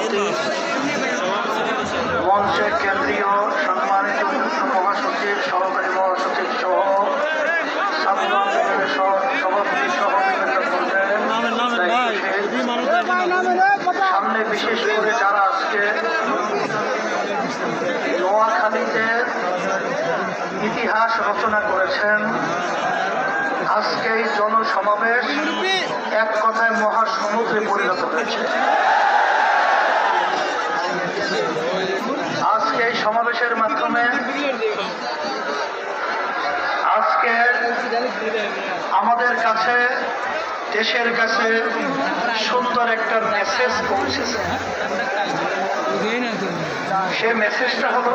সভাপতি মঞ্চের কেন্দ্রীয় সম্মানিত মহাসচিব সহকারী মহাসচিব সহ ছাত্র আন্দোলনের সহ- সভাপতি সামনে বিশেষ করে যারা আজকে নোয়াখালীতে ইতিহাস রচনা করেছেন আজকে এই জনসমাবেশ এক কথায় মহাসমুদ্রে পরিণত হয়েছে আজকে এই সমাবেশের মাধ্যমে আজকে আমাদের কাছে দেশের কাছে সুন্দর একটা মেসেজ পৌঁছেছে। সে মেসেজটা হলো,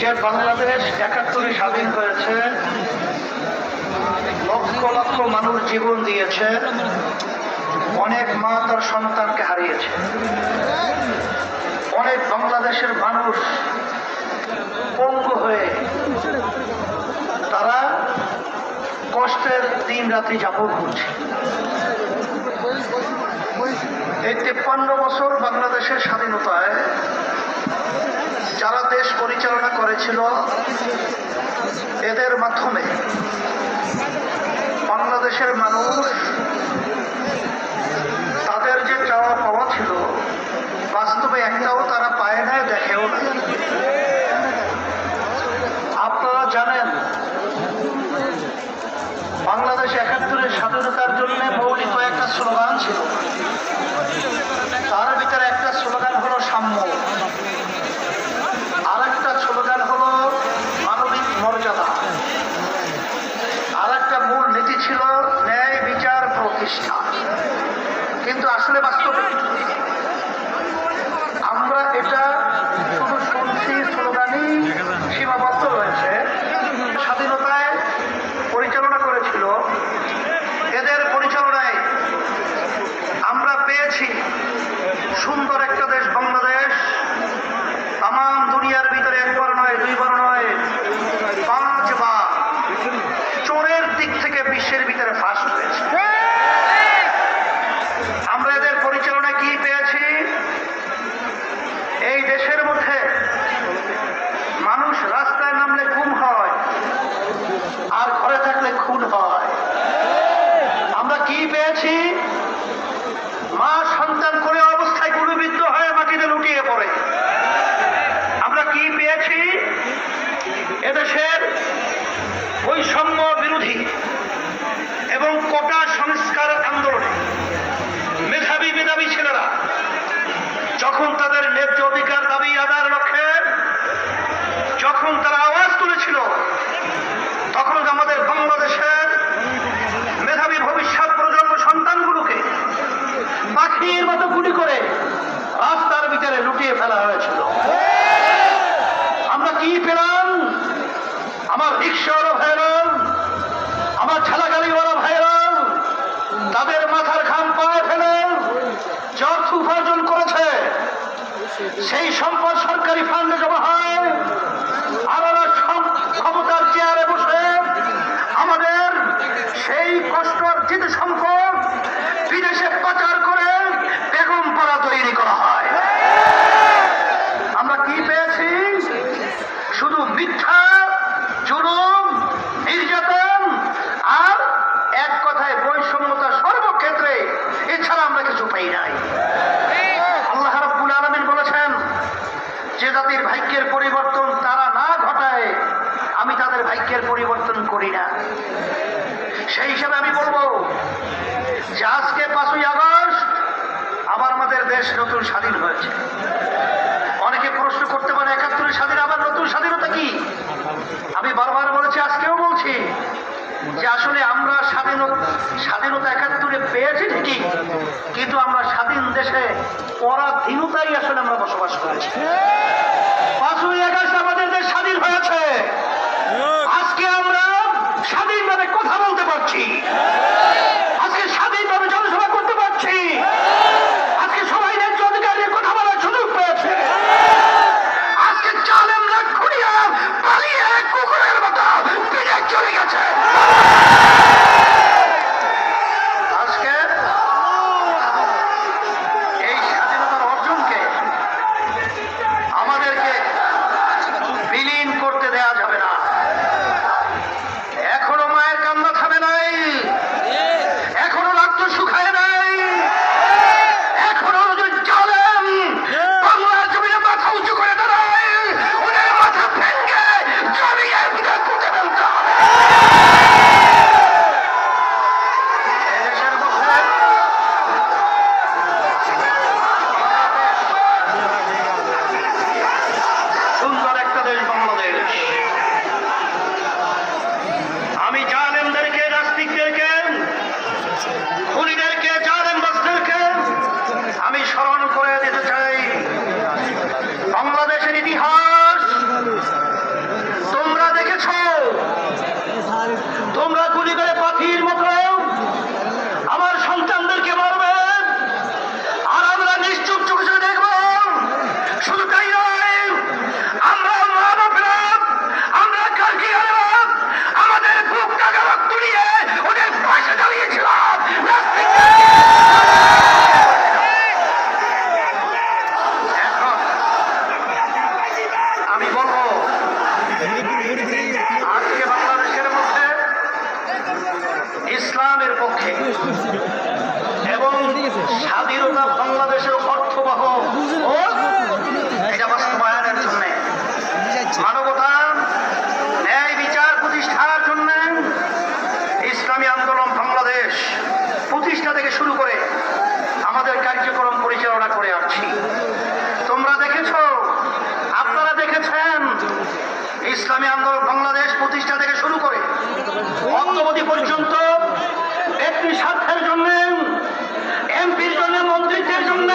যে বাংলাদেশ একাত্তরে স্বাধীন হয়েছে, লক্ষ লক্ষ মানুষ জীবন দিয়েছে, অনেক মা তার সন্তানকে হারিয়েছে। অনেক বাংলাদেশের মানুষ পঙ্গু হয়ে তারা কষ্টের দিন রাত্রি যাপন করছে। এই তেপ্পান্ন বছর বাংলাদেশের স্বাধীনতায় যারা দেশ পরিচালনা করেছিল, এদের মাধ্যমে বাংলাদেশের মানুষ তাদের যে চাওয়া পাওয়া ছিল বাস্তবে একটাও তারা পায় না দেখেও না আপনারা জানেন বাংলাদেশ একাত্তরের স্বাধীনতার জন্য মৌলিক কয়েকটা স্লোগান ছিল তার ভিতরে একটা স্লোগান হলো সাম্য আর একটা স্লোগান হলো মানবিক মর্যাদা আর একটা মূল নীতি ছিল ন্যায় বিচার প্রতিষ্ঠা কিন্তু আসলে বাস্তবে আমরা এটা শুধু শুনছি স্লোগানই সীমাবদ্ধ রয়েছে স্বাধীনতায় পরিচালনা করেছিল এদের পরিচালনায় আমরা পেয়েছি সুন্দর একটা দেশ বাংলাদেশ তাম দুনিয়ার ভিতরে একবার নয় দুইবার নয় পাঁচবার চোরের দিক থেকে বিশ্বের ভিতরে ফার্স্ট হয়েছে আমরা এদের পরিচালনায় কি পেয়েছি এই দেশের মধ্যে মানুষ রাস্তায় নামলে গুম হয় আর ঘরে থাকলে খুন হয় আমরা কি পেয়েছি মা সন্তান করে অবস্থায় গুরুবিদ্ধ হয়ে মাটিতে লুটিয়ে পড়ে আমরা কি পেয়েছি এদেশের বৈষম্য বিরোধী এবং কোটা সংস্কার আন্দোলনে মেধাবী মেধাবী ছেলেরা যখন তাদের ন্যায্য অধিকার দাবি সেই সম্পদ সরকারি ফান্ডে জমা হয়। জাতির ভাগ্যের পরিবর্তন তারা না ঘটায়, আমি তাদের ভাগ্যের পরিবর্তন করি না। সেই হিসাবে আমি বলব যে আজকে পাঁচই আগস্ট আবার আমাদের দেশ নতুন স্বাধীন হয়েছে। অনেকে প্রশ্ন করতে পারে, একাত্তরের স্বাধীন, আবার নতুন স্বাধীনতা কি? আমি বারবার বলেছি, আজকেও বলছি যে আসলে আমরা স্বাধীনতা স্বাধীনতা একাত্তরে পেয়েছি ঠিকই। কিন্তু আমরা স্বাধীন দেশে পরাধীনতাই আসলে আমরা বসবাস করেছি। পাঁচই আগস্ট আমাদের দেশ স্বাধীন হয়েছে। আজকে আমরা স্বাধীনভাবে কথা বলতে পারছি। স্বাধীনতা বাংলাদেশের অর্থবহ। এটা বাস্তবায়নের জন্য। মানবতা, ন্যায় বিচার প্রতিষ্ঠার জন্য ইসলামী আন্দোলন বাংলাদেশ প্রতিষ্ঠা থেকে শুরু করে আমাদের কার্যক্রম পরিচালনা করে আসছি। তোমরা দেখেছ, আপনারা দেখেছেন, ইসলামী আন্দোলন বাংলাদেশ প্রতিষ্ঠা থেকে শুরু করে অদ্যবধি পর্যন্ত ব্যক্তি স্বার্থের জন্য এমপির জন্য মন্ত্রিত্বের জন্য